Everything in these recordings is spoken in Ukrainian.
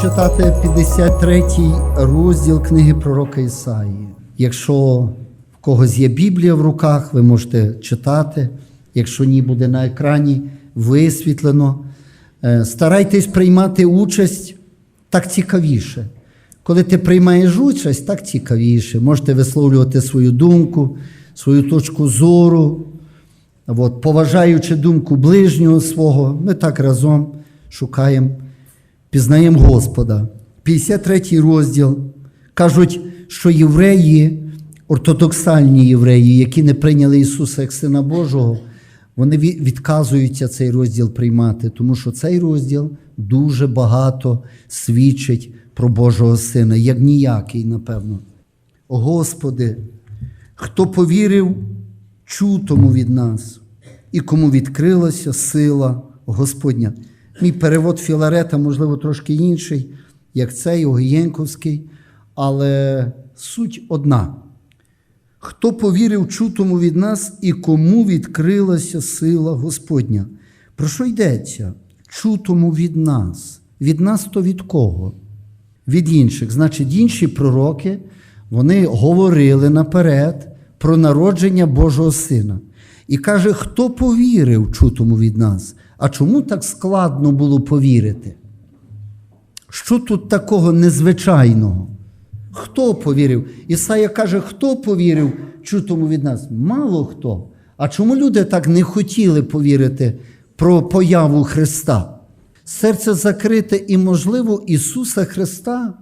читати 53 розділ книги пророка Ісаї. Якщо в когось є Біблія в руках, ви можете читати. Якщо ні, буде на екрані висвітлено. Е, Старайтесь приймати участь так цікавіше. Коли ти приймаєш участь, так цікавіше. Можете висловлювати свою думку, свою точку зору. От, поважаючи думку ближнього свого, ми так разом шукаємо, пізнаємо Господа. 53 розділ. Кажуть, що євреї, ортодоксальні євреї, які не прийняли Ісуса як Сина Божого, вони відказуються цей розділ приймати, тому що цей розділ дуже багато свідчить про Божого Сина, як ніякий, напевно. Господи, хто повірив чутому від нас, і кому відкрилася сила Господня. Мій перевод Філарета, можливо, трошки інший, як цей Огієнковський, але суть одна. Хто повірив чутому від нас і кому відкрилася сила Господня? Про що йдеться? Чутому від нас. Від нас то від кого? Від інших. Значить, інші пророки вони говорили наперед про народження Божого Сина. І каже, хто повірив чутому від нас? А чому так складно було повірити? Що тут такого незвичайного? Хто повірив? Ісая каже, хто повірив чутому від нас? Мало хто. А чому люди так не хотіли повірити про появу Христа? Серце закрите і, можливо, Ісуса Христа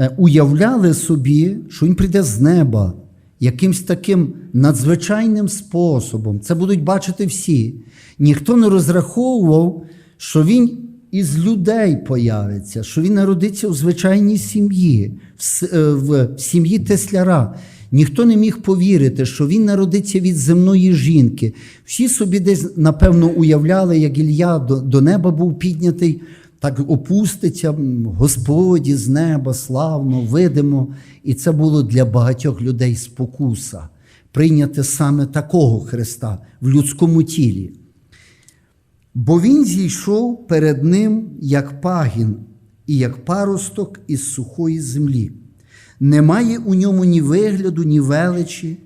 е, уявляли собі, що Він прийде з неба якимсь таким надзвичайним способом. Це будуть бачити всі. Ніхто не розраховував, що Він із людей появиться, що він народиться у звичайній сім'ї, в, е, сім'ї Тесляра. Ніхто не міг повірити, що він народиться від земної жінки. Всі собі десь, напевно, уявляли, як Ілля до неба був піднятий, так опуститься Господі з неба, славно, видимо. І це було для багатьох людей спокуса прийняти саме такого Христа в людському тілі. Бо він зійшов перед ним як пагін і як паросток із сухої землі. Немає у ньому ні вигляду, ні величі.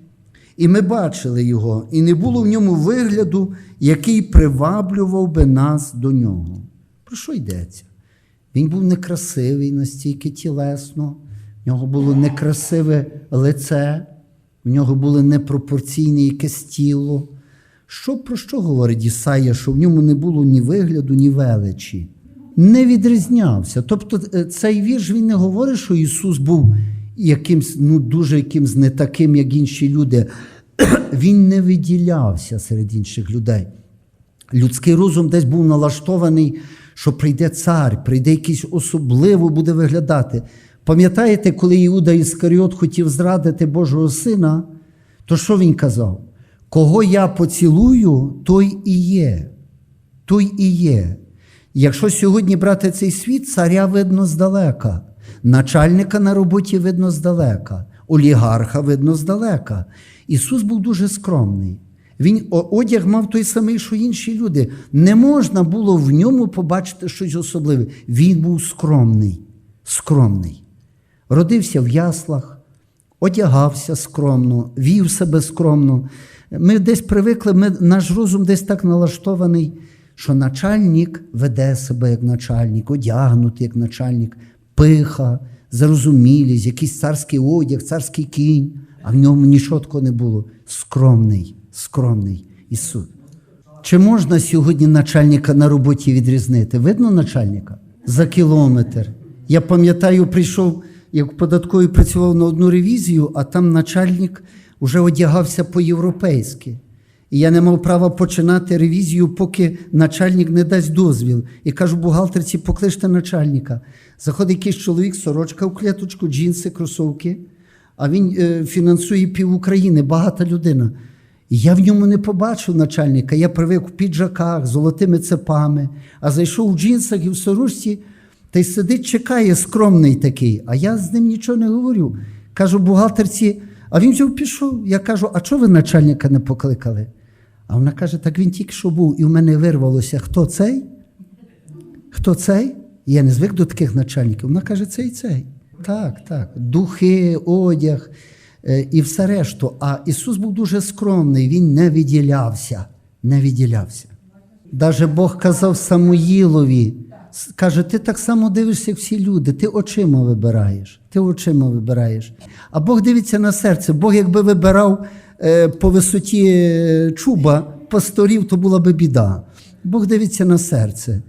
І ми бачили його, і не було в ньому вигляду, який приваблював би нас до нього. Про що йдеться? Він був некрасивий настільки тілесно, в нього було некрасиве лице, в нього було непропорційне якесь тіло. Що про що говорить Ісая, що в ньому не було ні вигляду, ні величі? Не відрізнявся. Тобто е, цей вірш він не говорить, що Ісус був якимсь, ну дуже якимсь не таким, як інші люди. Він не виділявся серед інших людей. Людський розум десь був налаштований, що прийде цар, прийде якийсь особливо буде виглядати. Пам'ятаєте, коли Іуда Іскаріот хотів зрадити Божого Сина, то що він казав? Кого я поцілую, той і є. Той і є. Якщо сьогодні брати цей світ, царя видно здалека, начальника на роботі видно здалека, олігарха видно здалека. Ісус був дуже скромний. Він одяг мав той самий, що інші люди. Не можна було в ньому побачити щось особливе. Він був скромний, скромний. Родився в яслах, одягався скромно, вів себе скромно. Ми десь привикли, ми, наш розум десь так налаштований, що начальник веде себе як начальник, одягнутий як начальник, пиха, зарозумілість, якийсь царський одяг, царський кінь, а в ньому нічого такого не було. Скромний, скромний Ісус. Чи можна сьогодні начальника на роботі відрізнити? Видно начальника? За кілометр. Я пам'ятаю, прийшов, як в податковій працював на одну ревізію, а там начальник вже одягався по-європейськи. І я не мав права починати ревізію, поки начальник не дасть дозвіл. І кажу, бухгалтерці, покличте начальника. Заходить якийсь чоловік, сорочка в клеточку, джинси, кросовки, а він е, фінансує пів України, багата людина. Я в ньому не побачив начальника. Я привик в піджаках, золотими цепами, а зайшов в джинсах і в сорочці, та й сидить, чекає, скромний такий. А я з ним нічого не говорю. Кажу бухгалтерці, а він взяв пішов. Я кажу, а чого ви начальника не покликали? А вона каже: так він тільки що був, і в мене вирвалося, хто цей? Хто цей? Я не звик до таких начальників. Вона каже, цей цей. Так, так. Духи, одяг і все решту. А Ісус був дуже скромний, Він не відділявся. Не відділявся. Даже Бог казав Самуїлові, каже, ти так само дивишся, як всі люди, ти очима вибираєш. Ти очима вибираєш. А Бог дивиться на серце. Бог, якби вибирав е, по висоті е, чуба пасторів, то була би біда. Бог дивиться на серце.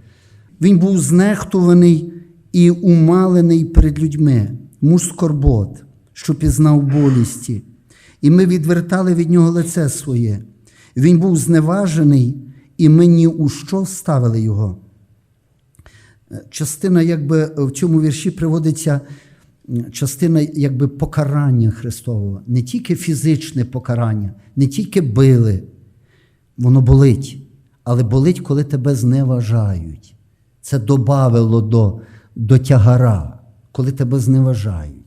Він був знехтуваний і умалений перед людьми, муж скорбот, що пізнав болісті. І ми відвертали від нього лице своє. Він був зневажений, і ми ні у що вставили його. Частина, якби в цьому вірші приводиться частина якби покарання Христового, не тільки фізичне покарання, не тільки били, воно болить, але болить, коли тебе зневажають. Це добавило до, до тягара, коли тебе зневажають.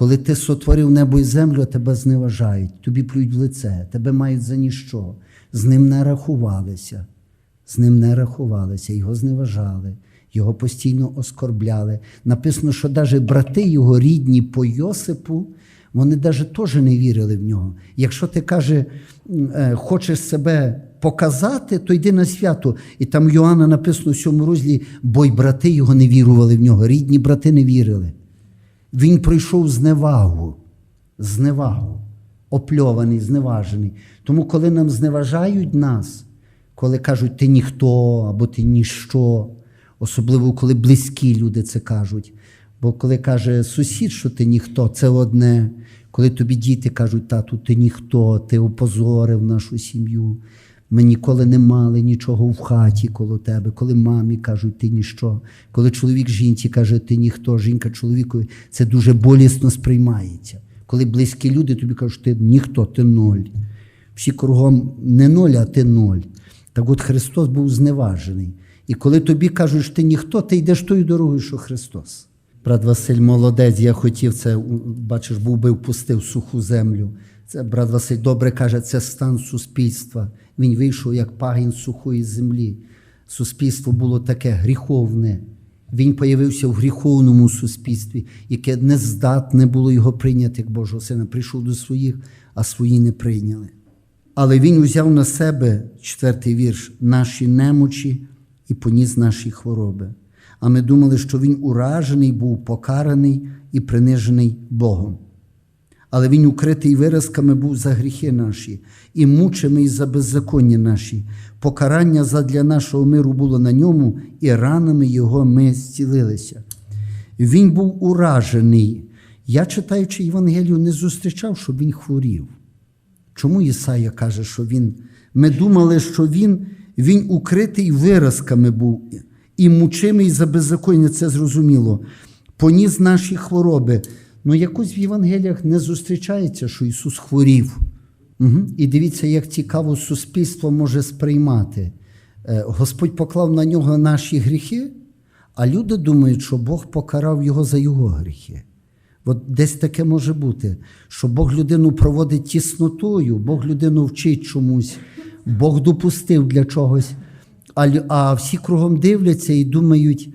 Коли ти сотворив небо і землю, тебе зневажають, тобі плюють в лице, тебе мають за ніщо, з ним не рахувалися, з ним не рахувалися, його зневажали, його постійно оскорбляли. Написано, що навіть брати його рідні по Йосипу, вони навіть теж не вірили в нього. Якщо ти каже, е, хочеш себе показати, то йди на свято. І там Йоанна написано в цьому розділі, бо й брати його не вірували в нього, рідні брати не вірили. Він пройшов зневагу, зневагу, опльований, зневажений. Тому, коли нам зневажають нас, коли кажуть, ти ніхто або ти ніщо, особливо коли близькі люди це кажуть. Бо коли каже сусід, що ти ніхто, це одне. Коли тобі діти кажуть, тату, ти ніхто, ти опозорив нашу сім'ю. Ми ніколи не мали нічого в хаті коло тебе. Коли мамі кажуть, ти ніщо. Коли чоловік жінці каже, ти ніхто, жінка чоловікові, це дуже болісно сприймається. Коли близькі люди тобі кажуть, ти ніхто, ти ноль. Всі кругом не ноль, а ти ноль. Так от Христос був зневажений. І коли тобі кажуть, що ти ніхто, ти йдеш тою дорогою, що Христос. Брат Василь молодець, я хотів це, бачиш, був би впустив суху землю. Це брат Василь добре каже, це стан суспільства. Він вийшов як пагін сухої землі. Суспільство було таке гріховне. Він появився в гріховному суспільстві, яке не здатне було його прийняти як Божого сина. Прийшов до своїх, а свої не прийняли. Але він узяв на себе, четвертий вірш, наші немочі і поніс наші хвороби. А ми думали, що він уражений, був покараний і принижений Богом. Але він укритий виразками був за гріхи наші, і мучений за беззаконня наші. Покарання задля нашого миру було на ньому, і ранами його ми зцілилися. Він був уражений. Я, читаючи Євангелію, не зустрічав, щоб він хворів. Чому Ісая каже, що він. Ми думали, що він, він укритий виразками був і мучимий за беззаконня, це зрозуміло. Поніс наші хвороби. Ну, якось в Євангеліях не зустрічається, що Ісус хворів. Угу. І дивіться, як цікаво суспільство може сприймати. Е, Господь поклав на нього наші гріхи, а люди думають, що Бог покарав його за його гріхи. От десь таке може бути, що Бог людину проводить тіснотою, Бог людину вчить чомусь, Бог допустив для чогось, а, а всі кругом дивляться і думають.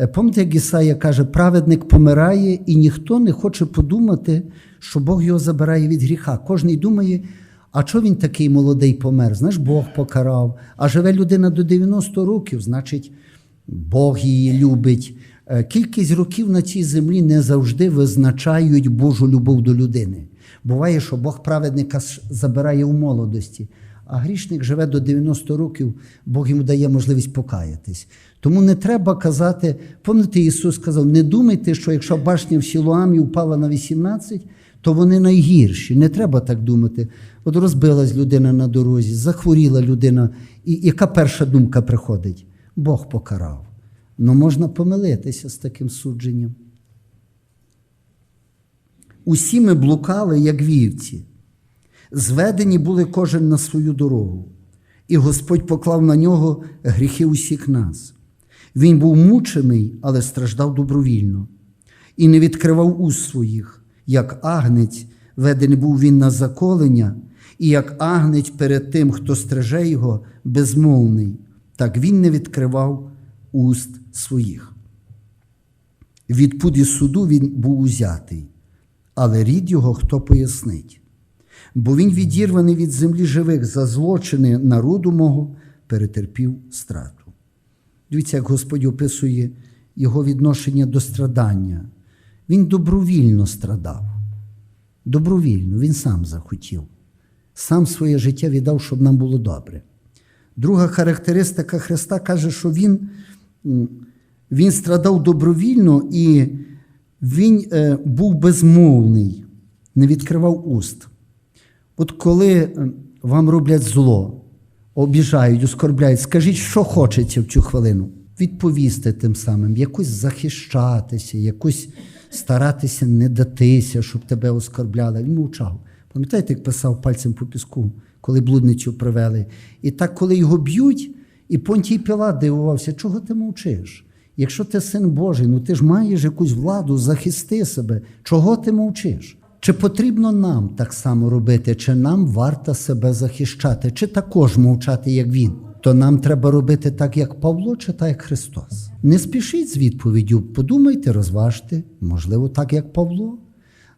Е, Пам'ятаєте, як Ісая каже, праведник помирає, і ніхто не хоче подумати, що Бог його забирає від гріха. Кожний думає, а чого він такий молодий помер? Знаєш, Бог покарав. А живе людина до 90 років, значить, Бог її любить. Е, Кількість років на цій землі не завжди визначають Божу любов до людини. Буває, що Бог праведника забирає у молодості, а грішник живе до 90 років, Бог йому дає можливість покаятись. Тому не треба казати, пам'ятаєте, Ісус сказав, не думайте, що якщо башня в Сілуамі впала на 18, то вони найгірші. Не треба так думати. От розбилась людина на дорозі, захворіла людина. І яка перша думка приходить? Бог покарав. Ну можна помилитися з таким судженням. Усі ми блукали, як вівці. Зведені були кожен на свою дорогу, і Господь поклав на нього гріхи усіх нас. Він був мучений, але страждав добровільно, і не відкривав уст своїх, як агнець, ведений був він на заколення, і як агнець перед тим, хто стриже його, безмовний, так він не відкривав уст своїх. Від пуди суду він був узятий, але рід його хто пояснить? Бо він відірваний від землі живих за злочини народу мого, перетерпів страту. Дивіться, як Господь описує його відношення до страдання. Він добровільно страдав. Добровільно, він сам захотів. Сам своє життя віддав, щоб нам було добре. Друга характеристика Христа каже, що Він, він страдав добровільно і Він е, був безмовний, не відкривав уст. От коли вам роблять зло, обіжають, оскорбляють, скажіть, що хочеться в цю хвилину. Відповісти тим самим, якось захищатися, якось старатися не датися, щоб тебе оскорбляли. Він мовчав. Пам'ятаєте, як писав пальцем по піску, коли блудницю привели? І так, коли його б'ють, і Понтій Пілат дивувався, чого ти мовчиш? Якщо ти син Божий, ну ти ж маєш якусь владу, захисти себе. Чого ти мовчиш? Чи потрібно нам так само робити, чи нам варто себе захищати, чи також мовчати, як він? То нам треба робити так, як Павло, чи так, як Христос. Не спішіть з відповіддю, подумайте, розважте, можливо, так, як Павло.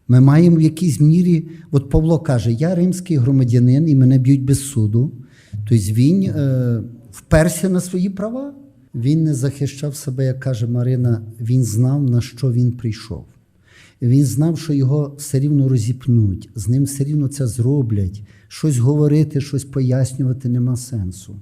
Ми маємо в якійсь мірі, от Павло каже, я римський громадянин і мене б'ють без суду. Тобто він е, вперся на свої права. Він не захищав себе, як каже Марина, він знав, на що він прийшов. Він знав, що його все рівно розіпнуть, з ним все рівно це зроблять. Щось говорити, щось пояснювати нема сенсу.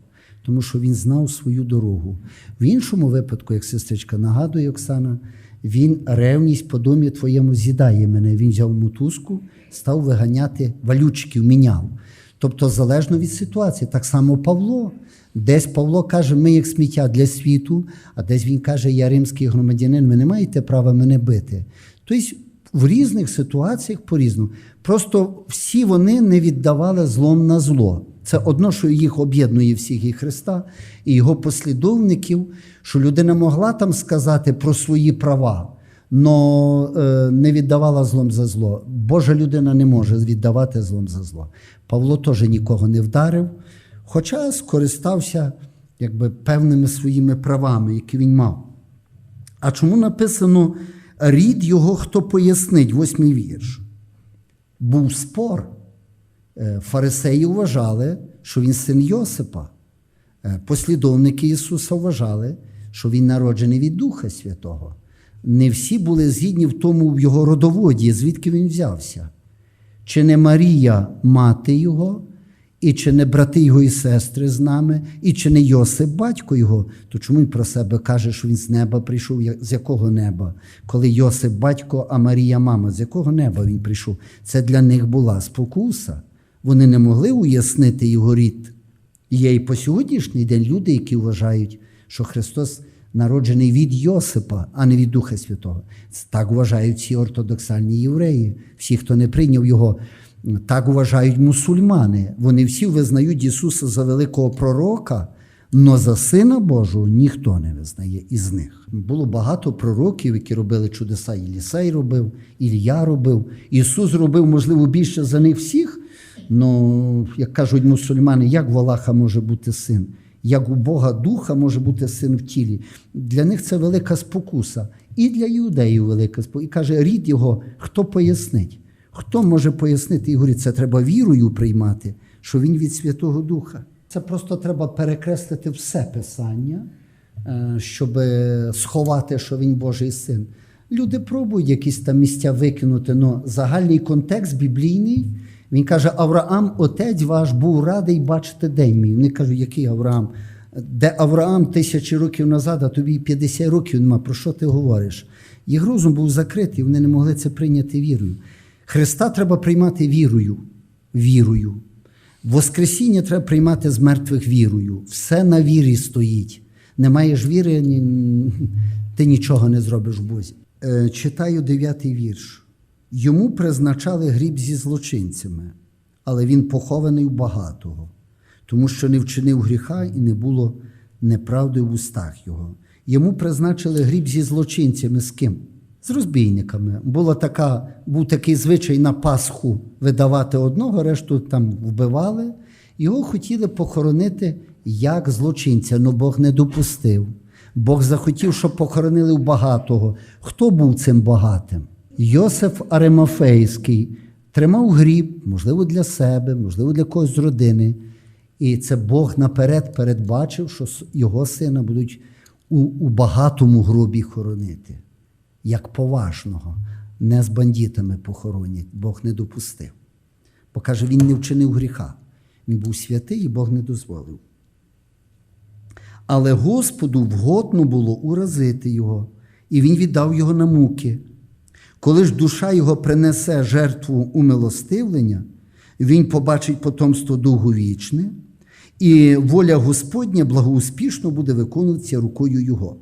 Тому що він знав свою дорогу. В іншому випадку, як сестричка нагадує Оксана, він ревність по домі твоєму з'їдає мене. Він взяв мотузку, став виганяти валючків, міняв. Тобто, залежно від ситуації, так само Павло. Десь Павло каже, ми як сміття для світу, а десь він каже, я римський громадянин, ви не маєте права мене бити. Тобто в різних ситуаціях по-різному. Просто всі вони не віддавали злом на зло. Це одно, що їх об'єднує всіх і Христа, і його послідовників, що людина могла там сказати про свої права, але не віддавала злом за зло. Божа людина не може віддавати злом за зло. Павло теж нікого не вдарив, хоча скористався якби, певними своїми правами, які він мав. А чому написано рід його хто пояснить, восьмий вірш? Був спор. Е, Фарисеї вважали, що він син Йосипа. Е, Послідовники Ісуса вважали, що Він народжений від Духа Святого. Не всі були згідні в тому в його родоводі, звідки він взявся. Чи не Марія мати Його, і чи не брати його і сестри з нами, і чи не Йосип батько його, то чому він про себе каже, що він з неба прийшов? З якого неба? Коли Йосип батько, а Марія мама, з якого неба він прийшов? Це для них була спокуса. Вони не могли уяснити його рід. Є і по сьогоднішній день люди, які вважають, що Христос народжений від Йосипа, а не від Духа Святого. Так вважають всі ортодоксальні євреї, всі, хто не прийняв його. Так вважають мусульмани. Вони всі визнають Ісуса за великого пророка, але за Сина Божого ніхто не визнає із них. Було багато пророків, які робили чудеса. Єлісей робив, Ілля робив. Ісус робив, можливо, більше за них всіх. Ну, як кажуть мусульмани, як в Аллаха може бути син? Як у Бога Духа може бути син в тілі? Для них це велика спокуса. І для іудеїв велика спокуса. І каже, рід його, хто пояснить? Хто може пояснити? І говорить, це треба вірою приймати, що він від Святого Духа. Це просто треба перекреслити все писання, е, щоб сховати, що він Божий син. Люди пробують якісь там місця викинути, але загальний контекст біблійний. Він каже: Авраам, отець ваш, був радий бачити день мій. Вони кажуть, який Авраам? Де Авраам тисячі років назад, а тобі 50 років нема. Про що ти говориш? Їх розум був закритий, вони не могли це прийняти вірою. Христа треба приймати вірою. Вірою. Воскресіння треба приймати з мертвих вірою. Все на вірі стоїть. Не маєш віри, ти нічого не зробиш в Бозі. Е, Читаю дев'ятий вірш. Йому призначали гріб зі злочинцями, але він похований у багатого, тому що не вчинив гріха і не було неправди в устах його. Йому призначили гріб зі злочинцями з ким? З розбійниками. Була така, був такий звичай на Пасху видавати одного, решту там вбивали. Його хотіли похоронити як злочинця, але Бог не допустив. Бог захотів, щоб похоронили у багатого. Хто був цим багатим? Йосиф Аримафейський тримав гріб, можливо, для себе, можливо, для когось з родини. І це Бог наперед передбачив, що його сина будуть у, у багатому гробі хоронити, як поважного, не з бандитами похоронять. Бог не допустив. Бо каже, він не вчинив гріха. Він був святий, і Бог не дозволив. Але Господу вгодно було уразити його, і він віддав його на муки. Коли ж душа його принесе жертву умилостивлення, він побачить потомство довговічне, і воля Господня благоуспішно буде виконуватися рукою його.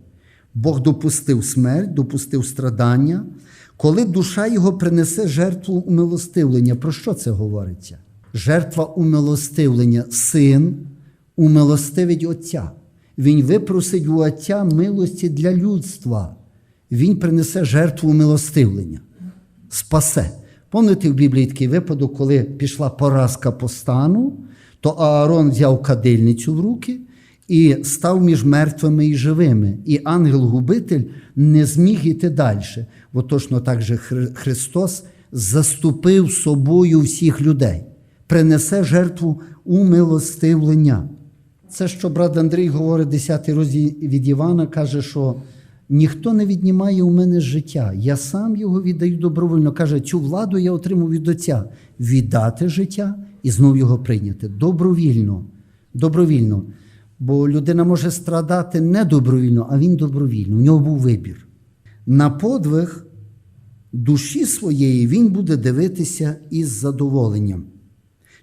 Бог допустив смерть, допустив страдання. Коли душа його принесе жертву умилостивлення, про що це говориться? Жертва умилостивлення, син умилостивить Отця. Він випросить у Отця милості для людства. Він принесе жертву умилостивлення, спасе. Пам'ятаєте в Біблії такий випадок, коли пішла поразка по стану, то Аарон взяв кадильницю в руки і став між мертвими і живими. І ангел-губитель не зміг іти далі. Бо точно так же Христос заступив собою всіх людей, принесе жертву умилостивлення. Це, що брат Андрій говорить, 10 розділ від Івана, каже, що ніхто не віднімає у мене життя. Я сам його віддаю добровольно. Каже, цю владу я отримав від Отця віддати життя і знов його прийняти. Добровільно. Добровільно. Бо людина може страдати не добровільно, а він добровільно. У нього був вибір. На подвиг душі своєї він буде дивитися із задоволенням.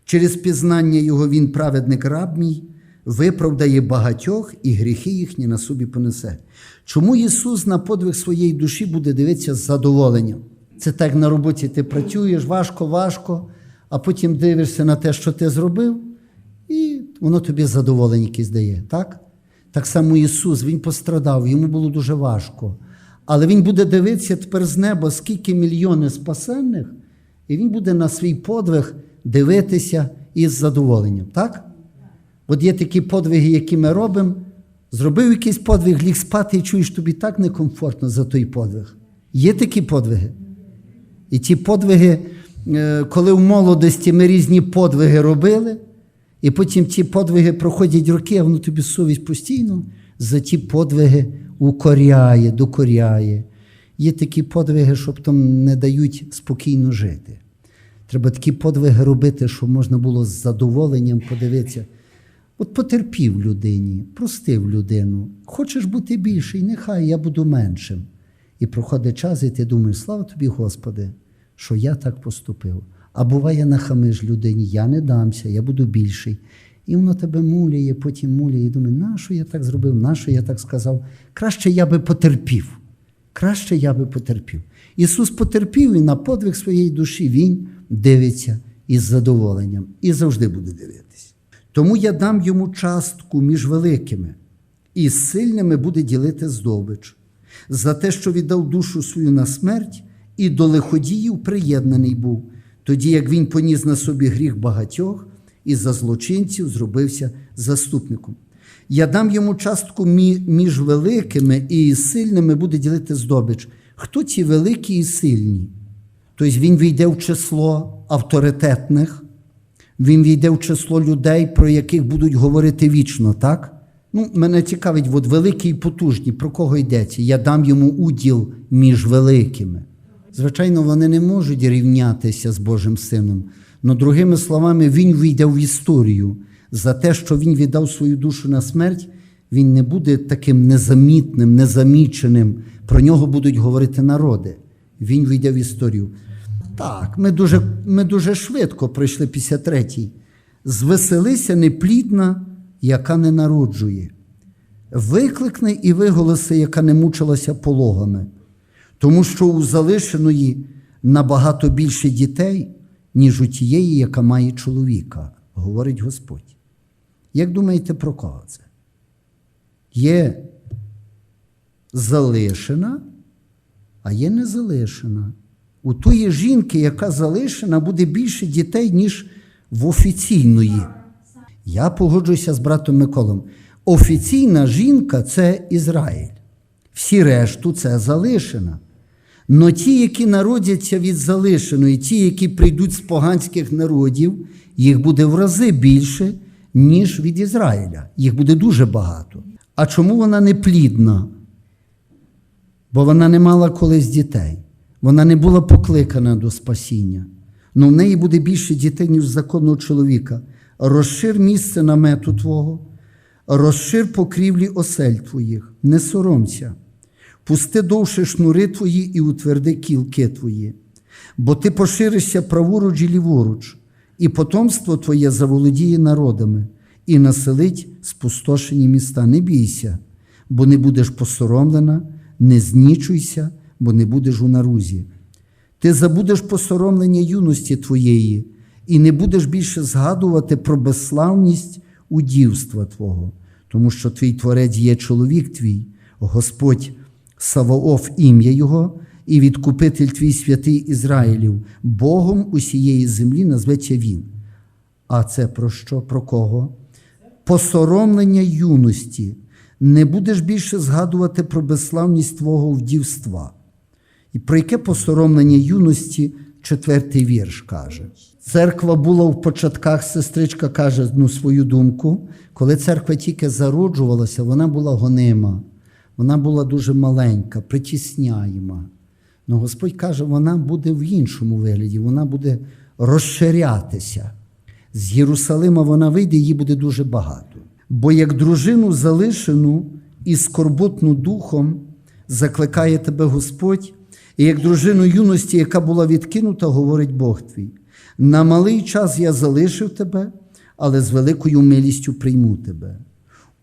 Через пізнання його він, праведник раб мій, виправдає багатьох і гріхи їхні на собі понесе. Чому Ісус на подвиг своєї душі буде дивитися з задоволенням? Це так на роботі ти працюєш, важко, важко, а потім дивишся на те, що ти зробив, воно тобі задоволення якесь дає. Так? Так само Ісус, Він пострадав, йому було дуже важко. Але Він буде дивитися тепер з неба, скільки мільйони спасенних, і Він буде на свій подвиг дивитися із задоволенням. Так? От є такі подвиги, які ми робимо. Зробив якийсь подвиг, ліг спати і чуєш, тобі так некомфортно за той подвиг. Є такі подвиги. І ті подвиги, е, коли в молодості ми різні подвиги робили, і потім ті подвиги проходять роки, а воно тобі совість постійно за ті подвиги укоряє, докоряє. Є такі подвиги, що потім не дають спокійно жити. Треба такі подвиги робити, щоб можна було з задоволенням подивитися. От потерпів людині, простив людину. Хочеш бути більший, нехай я буду меншим. І проходить час, і ти думаєш, слава тобі, Господи, що я так поступив. А буває, нахамиш людині, я не дамся, я буду більший. І воно тебе муляє, потім муляє, і думає, нащо я так зробив, нащо я так сказав? Краще я би потерпів. Краще я би потерпів. Ісус потерпів і на подвиг своєї душі Він дивиться із задоволенням і завжди буде дивитись. Тому я дам йому частку між великими, і сильними буде ділити здобич. За те, що віддав душу свою на смерть, і до лиходіїв приєднаний був, тоді як він поніс на собі гріх багатьох і за злочинців зробився заступником. Я дам йому частку між великими і сильними буде ділити здобич. Хто ці великі і сильні? Тобто він війде в число авторитетних, він війде в число людей, про яких будуть говорити вічно, так? Ну, мене цікавить, от великі і потужні, про кого йдеться? Я дам йому уділ між великими. Звичайно, вони не можуть рівнятися з Божим Сином. Но другими словами, він війде в історію. За те, що він віддав свою душу на смерть, він не буде таким незамітним, незаміченим. Про нього будуть говорити народи. Він війде в історію. Так, ми дуже, ми дуже швидко пройшли 53-й. Звеселися неплідна, яка не народжує. Викликни і виголоси, яка не мучилася пологами, тому що у залишеної набагато більше дітей, ніж у тієї, яка має чоловіка, говорить Господь. Як думаєте, про кого це? Є залишена, а є не залишена. У тої жінки, яка залишена, буде більше дітей, ніж в офіційної. Я погоджуюся з братом Миколом. Офіційна жінка це Ізраїль. Всі решту це залишена. Но ті, які народяться від залишеної, ті, які прийдуть з поганських народів, їх буде в рази більше, ніж від Ізраїля. Їх буде дуже багато. А чому вона не плідна? Бо вона не мала колись дітей. Вона не була покликана до спасіння. Ну в неї буде більше дітей, ніж законного чоловіка. Розшир місце намету Твого, розшир покрівлі осель Твоїх, не соромся. Пусти довше шнури твої і утверди кілки твої, бо ти поширишся праворуч і ліворуч, і потомство твоє заволодіє народами, і населить спустошені міста. Не бійся, бо не будеш посоромлена, не знічуйся, бо не будеш у нарузі. Ти забудеш посоромлення юності твоєї, і не будеш більше згадувати про безславність удівства Твого, тому що твій творець є чоловік твій, Господь. Саваоф ім'я Його, і відкупитель твій святий Ізраїлів, Богом усієї землі назветься Він. А це про що? Про кого? Посоромлення юності. Не будеш більше згадувати про безславність Твого вдівства. І про яке посоромлення юності четвертий вірш каже. Церква була в початках, сестричка каже ну, свою думку. Коли церква тільки зароджувалася, вона була гонима. Вона була дуже маленька, притісняєма. Но Господь каже, вона буде в іншому вигляді, вона буде розширятися. З Єрусалима вона вийде, її буде дуже багато. Бо як дружину залишену і скорботну духом закликає тебе Господь, і як дружину юності, яка була відкинута, говорить Бог твій. На малий час я залишив тебе, але з великою милістю прийму тебе.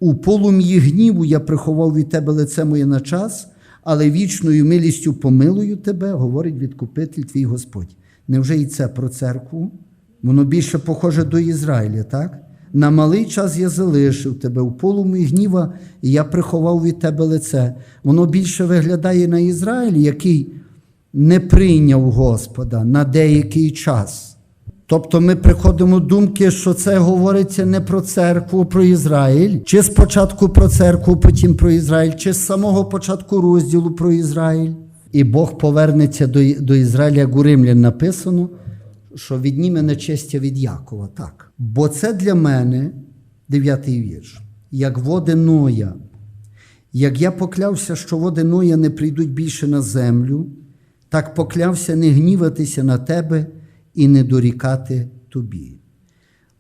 У полум'ї гніву я приховав від тебе лице моє на час, але вічною милістю помилую тебе, говорить відкупитель твій Господь. Невже і це про церкву? Воно більше похоже до Ізраїля, так? На малий час я залишив тебе, у полум'ї гніва я приховав від тебе лице. Воно більше виглядає на Ізраїль, який не прийняв Господа на деякий час. Тобто ми приходимо думки, що це говориться не про церкву, про Ізраїль, чи спочатку про церкву, потім про Ізраїль, чи з самого початку розділу про Ізраїль. І Бог повернеться до, до Ізраїля, як у Римлян написано, що відніме нечестя від Якова. Так. Бо це для мене, дев'ятий вірш, як води Ноя. Як я поклявся, що води Ноя не прийдуть більше на землю, так поклявся не гніватися на тебе і не дорікати тобі.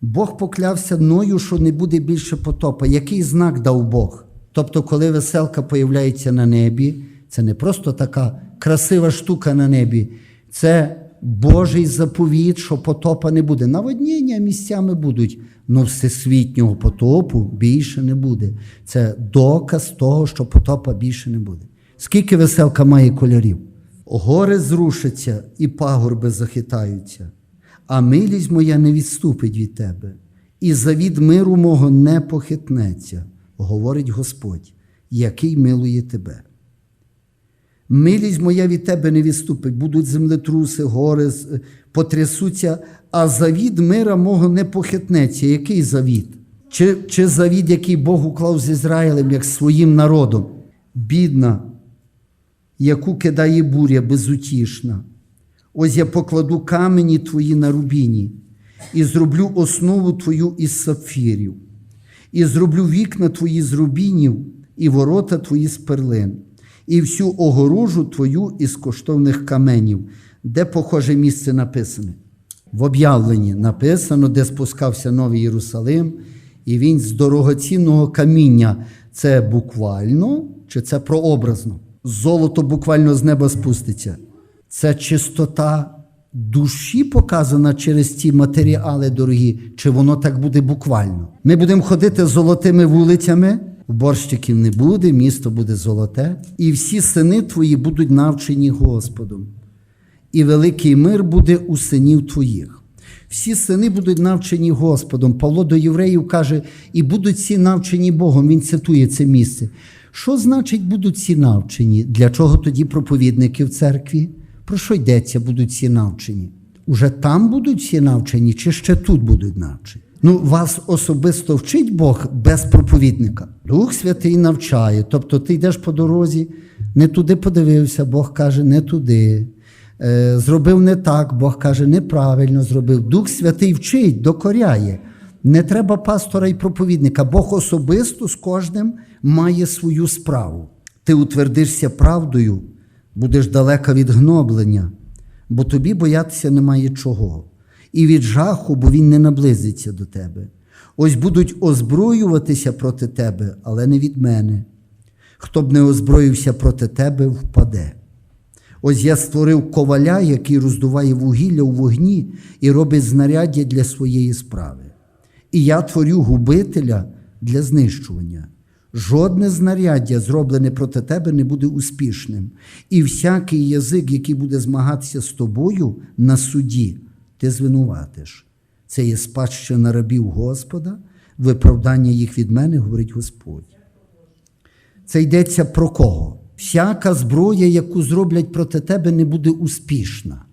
Бог поклявся Ною, що не буде більше потопа. Який знак дав Бог? Тобто, коли веселка появляється на небі, це не просто така красива штука на небі, це Божий заповіт, що потопа не буде. Наводнення місцями будуть, але всесвітнього потопу більше не буде. Це доказ того, що потопа більше не буде. Скільки веселка має кольорів? Гори зрушаться і пагорби захитаються, а милість моя не відступить від тебе, і завід миру мого не похитнеться, говорить Господь, який милує тебе. Милість моя від тебе не відступить, будуть землетруси, гори потрясуться, а завід мира мого не похитнеться. Який завід? Чи, чи завід, який Бог уклав з Ізраїлем, як своїм народом? Бідна яку кидає буря безутішна. Ось я покладу камені твої на рубіні, і зроблю основу твою із сапфірів, і зроблю вікна твої з рубінів, і ворота твої з перлин, і всю огорожу твою із коштовних каменів, де похоже місце написане. В об'явленні написано, де спускався Новий Єрусалим, і він з дорогоцінного каміння. Це буквально чи це прообразно? Золото буквально з неба спуститься. Це чистота душі показана через ці матеріали дорогі, чи воно так буде буквально. Ми будемо ходити золотими вулицями, борщиків не буде, місто буде золоте, і всі сини твої будуть навчені Господом. І великий мир буде у синів твоїх. Всі сини будуть навчені Господом. Павло до євреїв каже, і будуть всі навчені Богом. Він цитує це місце. Що значить будуть всі навчені? Для чого тоді проповідники в церкві? Про що йдеться, будуть всі навчені? Уже там будуть всі навчені, чи ще тут будуть навчені? Ну, вас особисто вчить Бог без проповідника. Дух Святий навчає. Тобто ти йдеш по дорозі, не туди подивився, Бог каже, не туди. Е, Зробив не так, Бог каже, неправильно зробив. Дух Святий вчить, докоряє. Не треба пастора і проповідника. Бог особисто з кожним має свою справу. Ти утвердишся правдою, будеш далеко від гноблення, бо тобі боятися немає чого. І від жаху, бо він не наблизиться до тебе. Ось будуть озброюватися проти тебе, але не від мене. Хто б не озброївся проти тебе, впаде. Ось я створив коваля, який роздуває вугілля у вогні і робить знаряддя для своєї справи. І я творю губителя для знищування. Жодне знаряддя, зроблене проти тебе, не буде успішним. І всякий язик, який буде змагатися з тобою на суді, ти звинуватиш. Це є спадщина рабів Господа, виправдання їх від мене, говорить Господь. Це йдеться про кого? Всяка зброя, яку зроблять проти тебе, не буде успішна.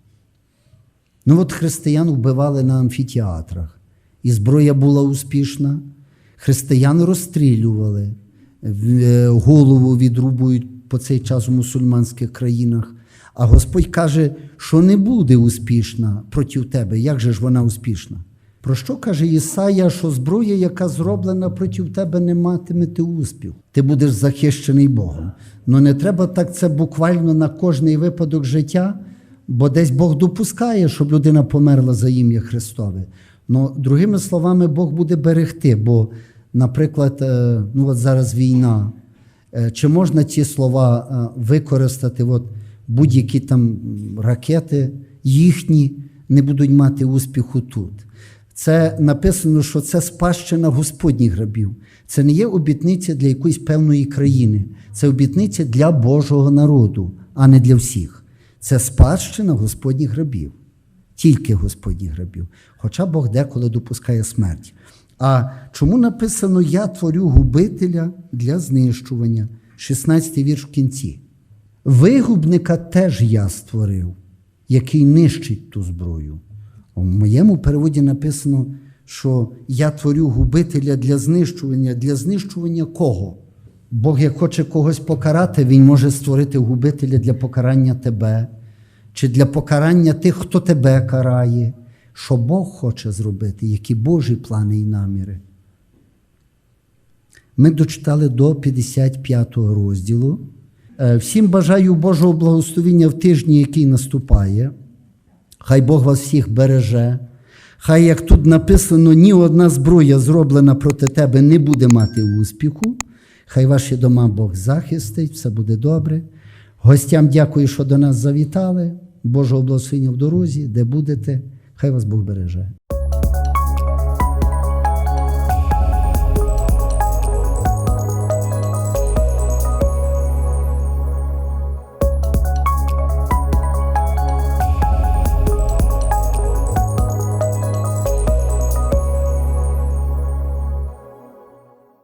Ну от християн вбивали на амфітеатрах, і зброя була успішна. Християн розстрілювали, е, голову відрубують по цей час у мусульманських країнах. А Господь каже, що не буде успішна проти тебе. Як же ж вона успішна? Про що каже Ісая, що зброя, яка зроблена проти тебе, не матиме ти успіх. Ти будеш захищений Богом. Ну не треба так це буквально на кожний випадок життя, бо десь Бог допускає, щоб людина померла за ім'я Христове. Ну, другими словами, Бог буде берегти, бо, наприклад, е, ну от зараз війна. Е, Чи можна ці слова е, використати? От будь-які там ракети їхні не будуть мати успіху тут. Це написано, що це спадщина Господніх рабів. Це не є обітниця для якоїсь певної країни. Це обітниця для Божого народу, а не для всіх. Це спадщина Господніх рабів. Тільки Господніх рабів. Хоча Бог деколи допускає смерть. А чому написано Я творю губителя для знищування? 16 вірш в кінці. Вигубника теж я створив, який нищить ту зброю. У моєму переводі написано, що я творю губителя для знищування. Для знищування кого? Бог, як хоче когось покарати, Він може створити губителя для покарання тебе, чи для покарання тих, хто тебе карає. Що Бог хоче зробити, які Божі плани і наміри. Ми дочитали до 55 розділу. Е, Всім бажаю Божого благословення в тижні, який наступає. Хай Бог вас всіх береже. Хай, як тут написано, ні одна зброя, зроблена проти тебе, не буде мати успіху. Хай ваші дома Бог захистить, все буде добре. Гостям дякую, що до нас завітали. Божого благословення в дорозі, де будете. Хай вас Бог береже.